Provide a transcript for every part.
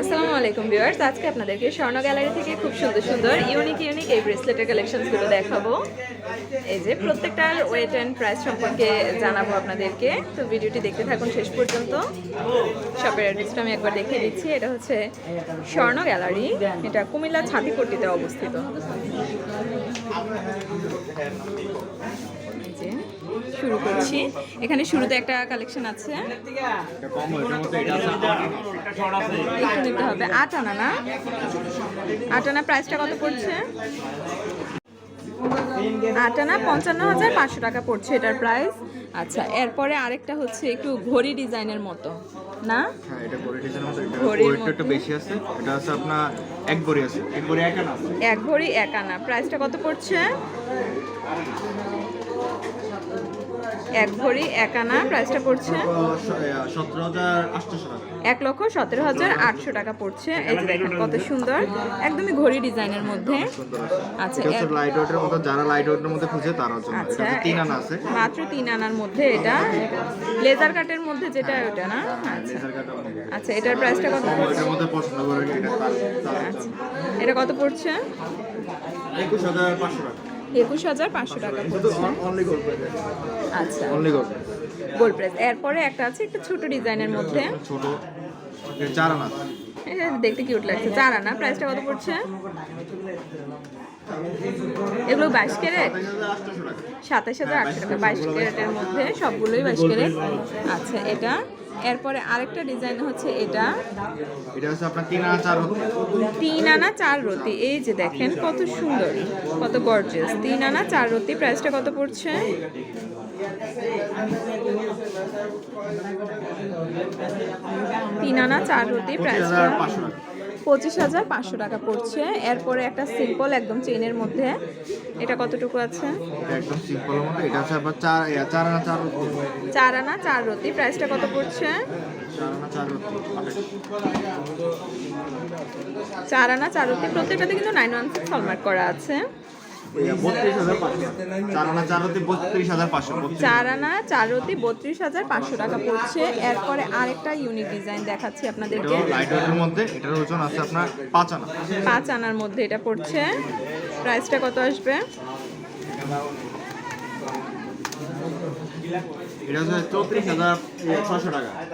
আসসালামু আলাইকুম ভিউয়ার্স, আজকে আপনাদেরকে স্বর্ণ গ্যালারি থেকে খুব সুন্দর সুন্দর ইউনিক ইউনিক এই ব্রেসলেটের কালেকশনসগুলো দেখাবো। এই যে প্রত্যেকটার ওয়েট অ্যান্ড প্রাইস সম্পর্কে জানাব আপনাদেরকে। তো ভিডিওটি দেখতে থাকুন শেষ পর্যন্ত। শপের অ্যাড্রেসটা আমি একবার দেখিয়ে দিচ্ছি। এটা হচ্ছে স্বর্ণ গ্যালারি। এটা কুমিল্লা ছাতিপট্টিতে অবস্থিত। শুরু করছি। এখানে শুরুতে একটা কালেকশন আছে। একটু নিতে হবে। আট আনা না? আট আনা প্রাইসটা কত পড়ছে? আট আনা পঞ্চান্ন হাজার পাঁচশো টাকা পড়ছে এটার প্রাইস আচ্ছা এরপরে আরেকটা হচ্ছে একটু ঘড়ি ডিজাইনের মতো। না? হ্যাঁ এটা এটা ঘড়ির একটু বেশি আছে। এটা আছে আপনার এক ভরি আছে। এক ভরি এক আনা এক ঘড়ি এক আনা। প্রাইসটা কত পড়ছে? এক ভরি এক আনা প্রাইসটা পড়ছে এক লক্ষ সতেরো হাজার আটশো টাকা। পড়ছে। এই যে দেখেন কত সুন্দর। একদমই ঘড়ি ডিজাইনের মধ্যে। আচ্ছা এটা হচ্ছে এর- লাইট ওয়েটের মতো যারা লাইট ওয়েটের মধ্যে খুঁজে তারা জন্য। আচ্ছা তিন আনা আছে। মাত্র তিন আনার মধ্যে এটা। লেজার কাটের মধ্যে যেটা ওটা না? আচ্ছা। আচ্ছা এটার প্রাইসটা কত পড়ছে? মধ্যে পছন্দ করে এটা আচ্ছা। এটা কত পড়ছে? একুশ হাজার পাঁচশো টাকা। একুশ হাজার পাঁচশো টাকা আচ্ছা। গোল্ড গোল্ড এরপরে একটা আছে একটু ছোট ডিজাইনের মধ্যে। ছোট। চার আনা এটা দেখতে কিউট লাগছে। চার আনা প্রাইসটা কত পড়ছে? এগুলো বাইশ ক্যারেট? সাতাশ হাজার আটশো টাকা। বাইশ ক্যারেটের মধ্যে সবগুলোই বাইশ ক্যারেট। আচ্ছা এটা? এরপরে আরেকটা ডিজাইন হচ্ছে এটা। এটা হচ্ছে আপনার তিন আনা চার রতি তিন আনা চার রতি এই যে দেখেন কত সুন্দর কত গর্জিয়াস তিন আনা চার রতি প্রাইসটা কত পড়ছে? তিন আনা চার রতি প্রাইসটা পাঁচশো হাজার পাঁচশো টাকা পড়ছে। এরপরে একটা সিম্পল একদম চেনের মধ্যে। এটা কতটুকু আছে? একদম সিম্পল এটা চার চার আনা চার চার আনা চার রতি। প্রাইসটা কত পড়ছে? চার আনা চার রতি। প্রত্যেকটাতে কিন্তু নাইন ওয়ান সিক্স হলমার্ক করা আছে। চার আনা বত্রিশ হাজার পাঁচশো টাকা পড়ছে। এরপরে আরেকটা ইউনিক ডিজাইন দেখাচ্ছি আপনাদেরকে। এটাও মধ্যে এটার ওজন আছে আপনার পাঁচ আনা। পাঁচ আনার মধ্যে এটা পড়ছে। প্রাইসটা কত আসবে?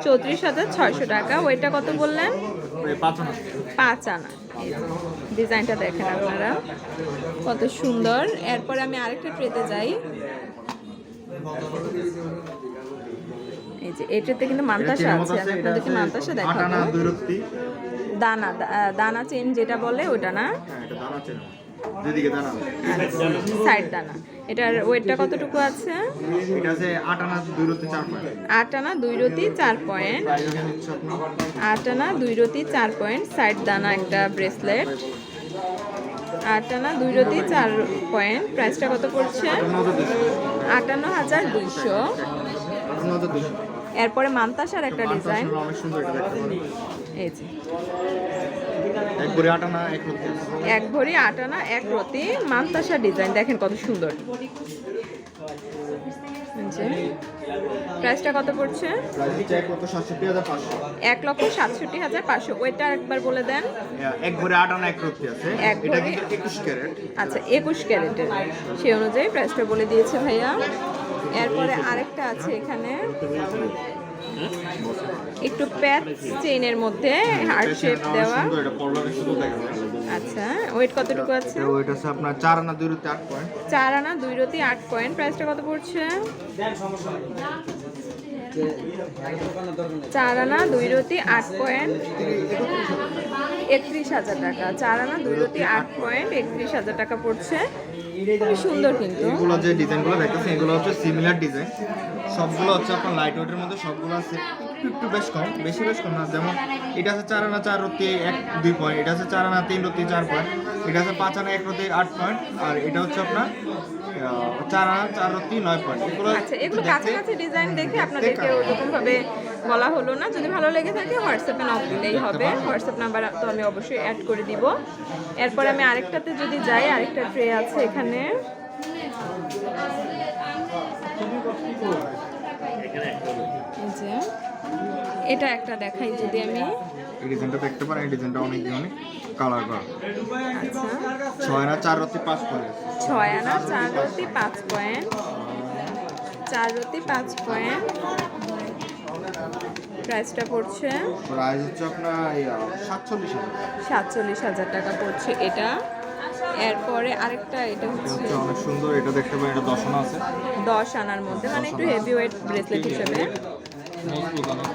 চৌত্রিশ হাজার ছয়শো টাকা। ওইটা কত বললেন? পাঁচ আনা। পাঁচ ডিজাইনটা দেখেন আপনারা। কত সুন্দর। এরপরে আমি আরেকটা ট্রেতে যাই। এই যে এই কিন্তু মান্তাসা আছে। আপনাদেরকে মান্তাসা দেখাবো। দানা দানা চেন যেটা বলে ওটা না? হ্যাঁ যেদিকে দানা। সাইড দানা। এটার ওয়েটটা কতটুকু আছে? এটা আছে আট আনা পয়েন্ট। আনা দুই রতি চার পয়েন্ট। আনা রতি সাইড দানা একটা ব্রেসলেট। দুই রতি চার পয়েন্ট। প্রাইসটা কত পড়ছে? আটান্ন হাজার দুইশো। এরপরে মান্তাসার একটা ডিজাইন। এই যে। এক ভরি আট আনা এক আছে। এক ভরি আট এক রতি। মান্তাসা ডিজাইন দেখেন কত সুন্দর। প্রাইসটা কত পড়ছে? এক লক্ষ সাতষট্টি হাজার পাঁচশো। ওইটা একবার বলে দেন। এক ভরি আট আনা এক রত্তি আছে। এক ভরি- একুশ ক্যারেট। আচ্ছা একুশ ক্যারেটের। সেই অনুযায়ী প্রাইসটা বলে দিয়েছে ভাইয়া। এরপরে আরেকটা আছে এখানে। একটু প্যাচ চেইনের মধ্যে হার্ট শেপ দেওয়া। আচ্ছা ওয়েট কতটুকু আছে? ওয়েট আছে আপনার 4 আনা 2 রতি 8 পয়েন্ট 4 আনা 2 রতি 8 পয়েন্ট প্রাইসটা কত পড়ছে? চার আনা দুই রতি আট পয়েন্ট একত্রিশ হাজার টাকা। চার আনা রতি আট পয়েন্ট একত্রিশ হাজার টাকা পড়ছে। খুবই সুন্দর কিন্তু। এগুলো যে ডিজাইনগুলো দেখতেছেন এগুলো হচ্ছে সিমিলার ডিজাইন সবগুলো হচ্ছে আপনার লাইট ওয়েটের মধ্যে সবগুলো আছে একটু একটু বেশ কম বেশি বেশ কম না যেমন এটা আছে চার আনা চার রতি এক দুই পয়েন্ট। এটা আছে চার আনা তিন রতি চার পয়েন্ট। এটা আছে পাঁচ আনা এক রতি আট পয়েন্ট। আর এটা হচ্ছে আপনার চার আনা চার রতি নয় পয়েন্ট। এগুলো আচ্ছা এগুলো কাছাকাছি ডিজাইন দেখে আপনাদেরকে ওরকম ভাবে বলা হলো না। যদি ভালো লেগে থাকে হোয়াটসঅ্যাপে নক দিলেই হবে। হোয়াটসঅ্যাপ নাম্বার তো আমি অবশ্যই অ্যাড করে দিব। এরপর আমি আরেকটাতে যদি যাই আরেকটা ট্রে আছে এখানে। যে এটা একটা দেখাই যদি আমি। এই ডিজাইনটা দেখতে পারেন এই ডিজাইনটা অনেক অনেক কালার করা। আচ্ছা। ছয় না চার রতি পাঁচ পয়েন্ট। ছয় আনা চার রতি পাঁচ পয়েন্ট। চার রতি পাঁচ পয়েন্ট। প্রাইসটা পড়ছে? প্রাইস হচ্ছে আপনার সাতচল্লিশ হাজার সাতচল্লিশ হাজার টাকা পড়ছে এটা। এরপরে আরেকটা এটা হচ্ছে অনেক সুন্দর এটা দেখতে পারেন এটা দশনা আছে। দশ আনার মধ্যে মানে একটু হেভি ওয়েট ব্রেসলেট হিসেবে মজবুত অনেক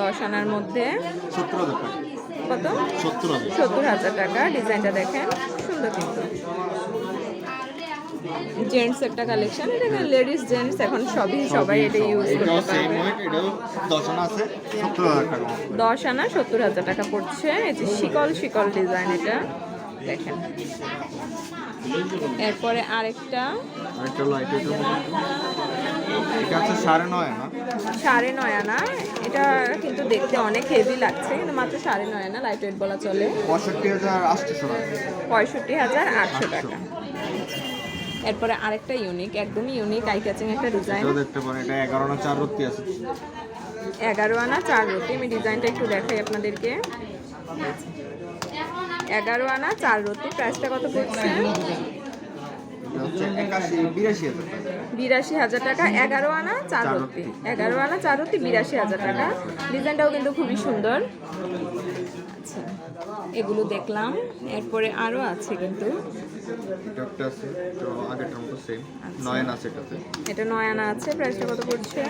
দশ আনার মধ্যে। সত্তর হাজার টাকা। কত? সত্তর হাজার। সত্তর হাজার টাকা ডিজাইনটা দেখেন সুন্দর কিন্তু। জেন্টস একটা কালেকশন এটা লেডিস জেন্টস এখন সবই সবাই এটা ইউজ করতে পারবে। দশ আনা সত্তর হাজার টাকা পড়ছে। এই যে শিকল শিকল ডিজাইন এটা। দেখেন। এরপরে আরেকটা। সাড়ে নয় আনা। এটা কিন্তু দেখতে অনেক হেভি লাগছে কিন্তু মাত্র সাড়ে নয় আনা লাইট ওয়েট বলা চলে। পঁয়ষট্টি হাজার আটশো। টাকা। এরপরে আরেকটা ইউনিক একদমই ইউনিক আই ক্যাচিং একটা ডিজাইন দেখতে পারেন এটা এগারো না চার রত্তি আছে। এগারো আনা চার রুটি আমি ডিজাইনটা একটু দেখাই আপনাদেরকে। এগারো আনা চার রুটি প্রাইসটা কত পড়ছে? বিরাশি হাজার টাকা। টাকা এগারো আনা চার রুটি। রুটি। এগারো আনা চার রুটি বিরাশি হাজার টাকা। ডিজাইনটাও কিন্তু খুবই সুন্দর। আচ্ছা এগুলো দেখলাম। এরপরে আরও আছে কিন্তু। এটা একটা আছে তো মতো সেম নয়ন আছে এটাতে এটা নয় আনা আছে। প্রাইসটা কত পড়ছে?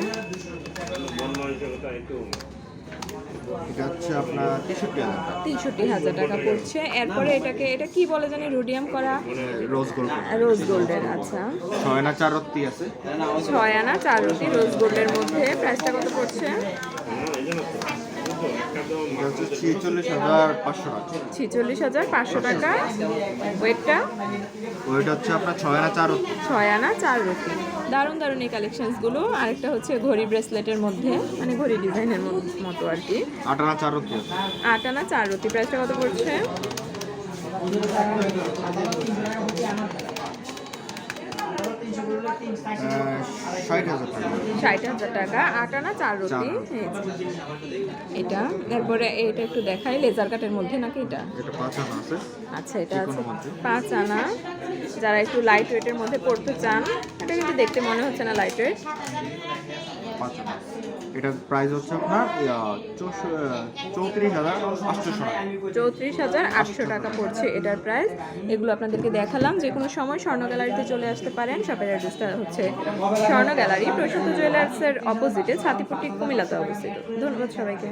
এটা হচ্ছে আপনার তেষট্টি হাজার টাকা। পড়ছে। এরপরে এটাকে এটা কি বলে জানি? রোডিয়াম করা? রোজ গোল্ড রোজ গোল্ডের আচ্ছা। ছয় না চার রত্তি আছে। ছয় আনা চার রোজ গোল্ডের মধ্যে। প্রাইসটা কত পড়ছে? এটা ছিচল্লিশ হাজার পাঁচশো টাকা। ছিচল্লিশ হাজার পাঁচশো টাকা। ওয়েটটা? ওইটা হচ্ছে আপনার ছয় চার ছয় আনা চার রুটি। দারুণ দারুণ এই কালেকশনসগুলো। আরেকটা হচ্ছে ঘড়ি ব্রেসলেটের মধ্যে মানে ঘড়ি ডিজাইনের মতো আর কি। আট আনা চার আছে আট আনা চার রুটি। প্রাইসটা কত পড়ছে? ষাট হাজার টাকা। ষাট হাজার টাকা আট আনা চার রুটি। এটা তারপরে এটা একটু দেখাই লেজার কাটের মধ্যে নাকি এটা? এটা পাঁচ আনা আছে। আচ্ছা এটা আছে পাঁচ আনা। যারা একটু লাইট ওয়েটের মধ্যে পড়তে চান এটা কিন্তু দেখতে মনে হচ্ছে না লাইট ওয়েট পাঁচ আনা। এটার প্রাইস হচ্ছে আপনার চৌত্রিশ হাজার আটশো চৌত্রিশ হাজার আটশো টাকা পড়ছে এটার প্রাইস এগুলো আপনাদেরকে দেখালাম, যে কোনো সময় স্বর্ণ গ্যালারিতে চলে আসতে পারেন। শপের অ্যাড্রেসটা হচ্ছে স্বর্ণ গ্যালারি প্রশান্ত জুয়েলার্সের অপোজিটে ছাতিপট্টি কুমিলাতে অবস্থিত। ধন্যবাদ সবাইকে।